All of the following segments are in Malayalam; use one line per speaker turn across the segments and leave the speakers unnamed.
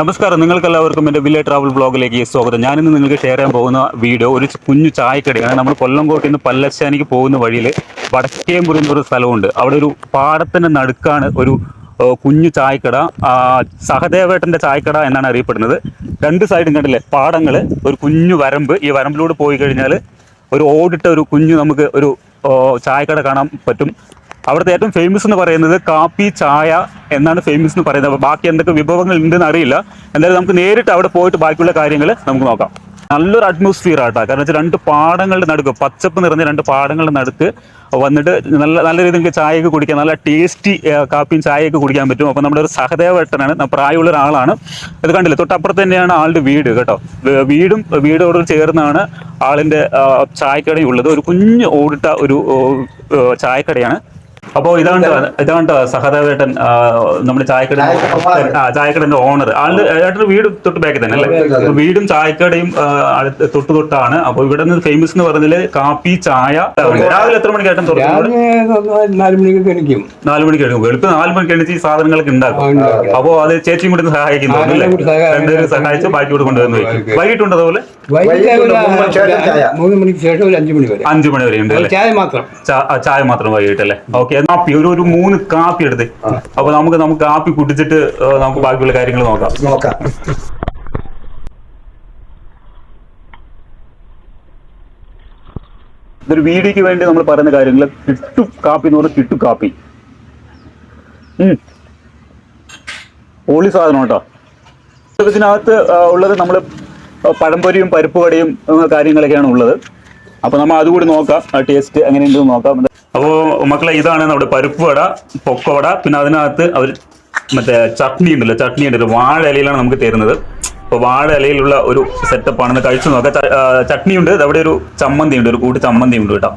നമസ്കാരം. നിങ്ങൾക്കെല്ലാവർക്കും എന്റെ വില്ലേ ട്രാവൽ ബ്ലോഗിലേക്ക് സ്വാഗതം. ഞാനിന്ന് നിങ്ങൾക്ക് ഷെയർ ചെയ്യാൻ പോകുന്ന വീഡിയോ ഒരു കുഞ്ഞു ചായക്കടയാണ്. നമ്മൾ കൊല്ലംകോട്ടിൽ നിന്ന് പല്ലശ്ശാനിക്ക് പോകുന്ന വഴിയിൽ വടക്കേമ്പുറി എന്നൊരു സ്ഥലമുണ്ട്. അവിടെ ഒരു പാടത്തിന്റെ നടുക്കാണ് ഒരു കുഞ്ഞു ചായക്കട. സഹദേവേട്ടന്റെ ചായക്കട എന്നാണ് അറിയപ്പെടുന്നത്. രണ്ട് സൈഡും കണ്ടില്ലേ? പാടങ്ങൾ ഒരു കുഞ്ഞു വരമ്പ്. ഈ വരമ്പിലൂടെ പോയി കഴിഞ്ഞാൽ ഒരു ഓടിട്ട ഒരു കുഞ്ഞു നമുക്ക് ഒരു ചായക്കട കാണാൻ പറ്റും. അവിടുത്തെ ഏറ്റവും ഫേമസ് എന്ന് പറയുന്നത് കാപ്പി ചായ എന്നാണ് ഫേമസ് എന്ന് പറയുന്നത്. ബാക്കി എന്തൊക്കെ വിഭവങ്ങൾ ഉണ്ടെന്ന് അറിയില്ല. എന്തായാലും നമുക്ക് നേരിട്ട് അവിടെ പോയിട്ട് ബാക്കിയുള്ള കാര്യങ്ങൾ നമുക്ക് നോക്കാം. നല്ലൊരു അറ്റ്മോസ്ഫിയർ ആട്ടോ. കാരണം വെച്ചാൽ രണ്ട് പാടങ്ങളുടെ നടുക്ക് പച്ചപ്പ് നിറഞ്ഞ രണ്ട് പാടങ്ങളുടെ നടുക്ക് വന്നിട്ട് നല്ല നല്ല രീതിയിൽ നിങ്ങൾക്ക് ചായയൊക്കെ കുടിക്കാം. നല്ല ടേസ്റ്റി കാപ്പിയും ചായയൊക്കെ കുടിക്കാൻ പറ്റും. അപ്പോൾ നമ്മുടെ ഒരു സഹദേവേട്ടനാണ് പ്രായമുള്ള ഒരാളാണ്. ഇത് കണ്ടില്ല? തൊട്ടപ്പുറത്ത് തന്നെയാണ് ആളുടെ വീട് കേട്ടോ. വീടും വീടോട് ചേർന്നാണ് ആളിന്റെ ചായക്കടയുള്ളത്. ഒരു കുഞ്ഞ് ഓടിട്ട ഒരു ചായക്കടയാണ്. അപ്പോൾ ഇതാണ്ട് ഇതാണ്ട് സഹദേവേട്ടൻ നമ്മുടെ ചായക്കട ആ ചായക്കടന്റെ ഓണർ. ആളുടെ ഏട്ടന്റെ വീട് തൊട്ട് ബാക്കിൽ തന്നെ അല്ലേ? വീടും ചായക്കടയും അടുത്ത് തൊട്ട് തൊട്ടാണ്. അപ്പോൾ ഇവിടെ നിന്ന് ഫേമസ് എന്ന് പറഞ്ഞാൽ കാപ്പി ചായ രാവിലെ എത്ര മണിക്ക് ഏട്ടൻ
നാല് മണിക്കൊക്കെ എനിക്കും
നാല് മണിക്ക് എണിക്കും. വെളുപ്പ് നാല് മണിക്ക് എണീച്ച് ഈ സാധനങ്ങളൊക്കെ ഉണ്ടാക്കും. അപ്പോൾ അത് ചേച്ചിയും കൂടി സഹായിക്കുന്നു. രണ്ടുപേരും സഹായിച്ച് ബാക്കി കൂടെ കൊണ്ടുവന്ന് വയ്ക്കും. വൈകിട്ടുണ്ട് അതുപോലെ?
മൂന്ന് മണിക്ക് ശേഷം
മണിക്ക് ഒരു അഞ്ചു മണി വരെ.
അഞ്ചു മണി വരെ ഉണ്ട് അല്ലേ?
ചായ മാത്രം.
ചായ മാത്രം വൈകിട്ട് അല്ലേ ഓക്കെ കാപ്പി ഒരു ഒരു മൂന്ന് കാപ്പി എടുത്ത്. അപ്പൊ നമുക്ക് നമുക്ക് കാപ്പി കുടിച്ചിട്ട് നമുക്ക് ബാക്കിയുള്ള കാര്യങ്ങൾ നോക്കാം.
നോക്കാം.
ഇതൊരു വീഡിയോക്ക് വേണ്ടി നമ്മൾ പറയുന്ന കാര്യങ്ങൾ കിട്ടു കാപ്പി എന്ന് പറഞ്ഞാൽ കിട്ടു കാപ്പി. ഓളി പൊളി സാധനം കേട്ടോ. ഇതിനകത്ത് ഉള്ളത് നമ്മൾ പഴംപൊരിയും പരിപ്പ് കടയും കാര്യങ്ങളൊക്കെയാണ് ഉള്ളത്. അപ്പോൾ നമ്മൾ അതുകൂടി നോക്കാം ടേസ്റ്റ് എങ്ങനെയുണ്ടെന്ന് നോക്കാം. അപ്പോൾ മക്കളെ ഇതാണ് നമ്മുടെ പരിപ്പ് വട പൊക്കവട പിന്നെ അതിനകത്ത് അവർ മറ്റേ ചട്നി ഉണ്ടല്ലോ ചട്നി ഉണ്ടല്ലോ വാഴ ഇലയിലാണ് നമുക്ക് തരുന്നത്. അപ്പോൾ വാഴ ഇലയിലുള്ള ഒരു സെറ്റപ്പ് ആണെന്ന് കഴിച്ചു നോക്കാം. ചട്നി ഉണ്ട്. അവിടെ ഒരു ചമ്മന്തി ഉണ്ട്. ഒരു കൂട്ടി ചമ്മന്തി ഉണ്ട് കേട്ടോ.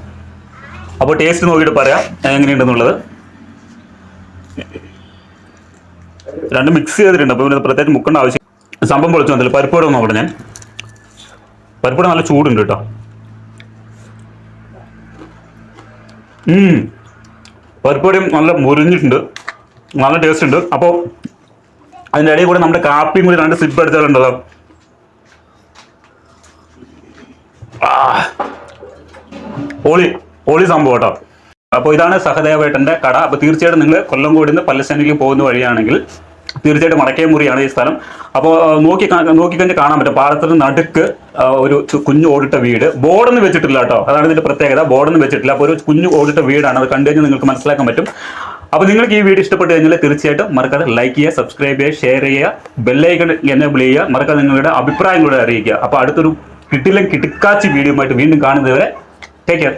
അപ്പോൾ ടേസ്റ്റ് നോക്കിയിട്ട് പറയാം എങ്ങനെയുണ്ടെന്നുള്ളത്. രണ്ട് മിക്സ് ചെയ്തിട്ടുണ്ട്. അപ്പോൾ പിന്നെ പ്രത്യേകിച്ച് മുക്കേണ്ട ആവശ്യം സംഭവം പൊളിച്ചു വന്നില്ല പരിപ്പോടെ നോക്കട്ടെ ഞാൻ. പരിപ്പോടെ നല്ല ചൂടുണ്ട് കേട്ടോ. പരിപ്പോടിയും നല്ല മുരിഞ്ഞിട്ടുണ്ട്. നല്ല ടേസ്റ്റ് ഉണ്ട്. അപ്പോൾ അതിന്റെ ഇടയിൽ കൂടെ നമ്മുടെ കാപ്പിയും കൂടി രണ്ട് സിപ്പ് അടിച്ചാലുണ്ടല്ലോ ഓളി ഓളി സംഭവം കേട്ടോ. അപ്പോൾ ഇതാണ് സഹദേവേട്ടന്റെ കട. അപ്പോൾ തീർച്ചയായിട്ടും നിങ്ങൾ കൊല്ലംകോട് നിന്ന് പല്ലശ്ശേനിക്ക് പോകുന്ന വഴിയാണെങ്കിൽ തീർച്ചയായിട്ടും മടക്കേമുറിയാണ് ഈ സ്ഥലം. അപ്പോൾ നോക്കി നോക്കിക്കഴിഞ്ഞാൽ കാണാൻ പറ്റും. പാലത്തിന് നടുക്ക് ഒരു കുഞ്ഞു ഓടിട്ട വീട്. ബോർഡൊന്നും വെച്ചിട്ടില്ല കേട്ടോ. അതാണ് ഇതിന്റെ പ്രത്യേകത. ബോർഡൊന്നും വെച്ചിട്ടില്ല. അപ്പോൾ ഒരു കുഞ്ഞു ഓടിട്ട വീടാണ്. അത് കണ്ടു കഴിഞ്ഞാൽ നിങ്ങൾക്ക് മനസ്സിലാക്കാൻ പറ്റും. അപ്പോൾ നിങ്ങൾക്ക് ഈ വീഡിയോ ഇഷ്ടപ്പെട്ടു കഴിഞ്ഞാൽ തീർച്ചയായിട്ടും മറക്കാതെ ലൈക്ക് ചെയ്യുക സബ്സ്ക്രൈബ് ചെയ്യുക ഷെയർ ചെയ്യുക ബെല്ലൈക്കൺ എനേബിൾ ചെയ്യുക മറക്കാതെ നിങ്ങളുടെ അഭിപ്രായം കൂടെ അറിയിക്കുക. അപ്പോൾ അടുത്തൊരു കിട്ടില്ല കിട്ടിക്കാച്ചി വീഡിയോ ആയിട്ട് വീണ്ടും കാണുന്നതുവരെ ടേക്ക് കെയർ